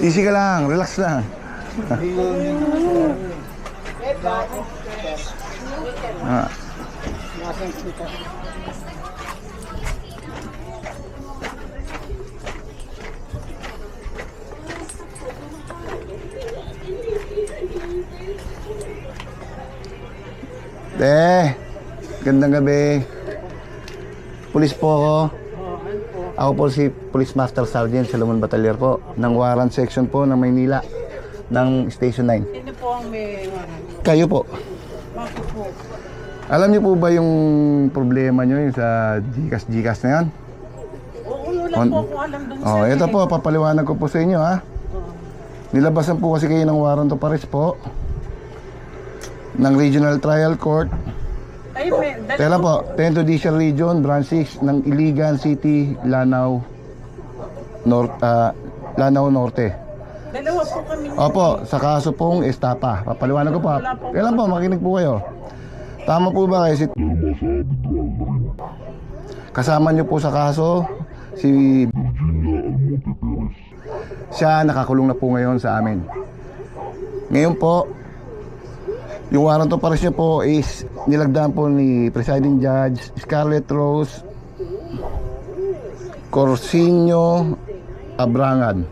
Easy ka lang, relax lang. ah. De, gandang gabi. Pulis po ako. Ako po si Police Master Sergeant Salomon Batalyer po ng Warrant Section po ng Maynila ng Station 9. Sino po ang may warrant? Kayo po. Bakit po? Alam niyo po ba yung problema niyo yung sa Gcash Gcash na yan? Oo, wala On- po ako alam dun Oh, sa ito po, papaliwanag ko po sa inyo ha. Nilabasan po kasi kayo ng warrant of arrest po ng Regional Trial Court. Ay, may, dal- Tela po, 10 Judicial Region, Branch 6 ng Iligan City, Lanao, North, ah, Lanao Norte. dalawa po kami. Opo, sa kaso pong estapa. Papaliwanag ko po. ha. Kailan po, makinig po kayo. Tama po ba kayo si... Kasama niyo po sa kaso si... Siya nakakulong na po ngayon sa amin. Ngayon po, yung warrant of arrest niya po is nilagdaan po ni Presiding Judge Scarlett Rose Corsinio Abrangan.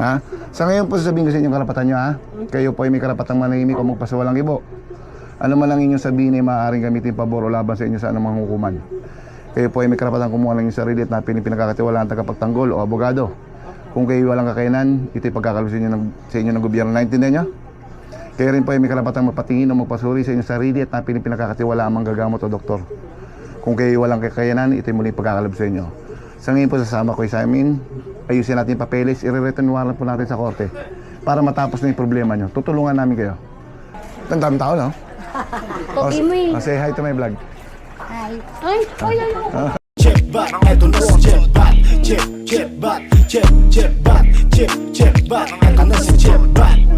Ha? Sa ngayon po sasabihin ko sa inyo karapatan nyo ha. Kayo po ay may karapatang manahimik o magpasawalang ibo. Ano man ang inyong sabihin ay maaaring gamitin pabor o laban sa inyo sa anumang hukuman. Kayo po ay may karapatang kumuha ng inyong sarili at napili pinagkakatiwalaan tagapagtanggol o abogado. Kung kayo walang kakayanan, ito'y pagkakalus inyo ng, sa inyo ng gobyerno. Naintindihan nyo? Kayo rin po ay may karapatang mapatingin o magpasuri sa inyong sarili at napiling pinakakatiwala ang manggagamot o doktor. Kung kayo walang kakayanan, ito'y muling pagkakalob sa inyo. Sa ngayon po sasama ko sa amin, ayusin natin yung papeles, i-return po natin sa korte para matapos na yung problema nyo. Tutulungan namin kayo. Ang daming tao, no? Pogi mo eh. Say hi to my vlog. Hi. Ay, ay, ay. Ah. Check eto na si Check back. Check, check back. Check, check back. Check, check back. Eto na si Check back.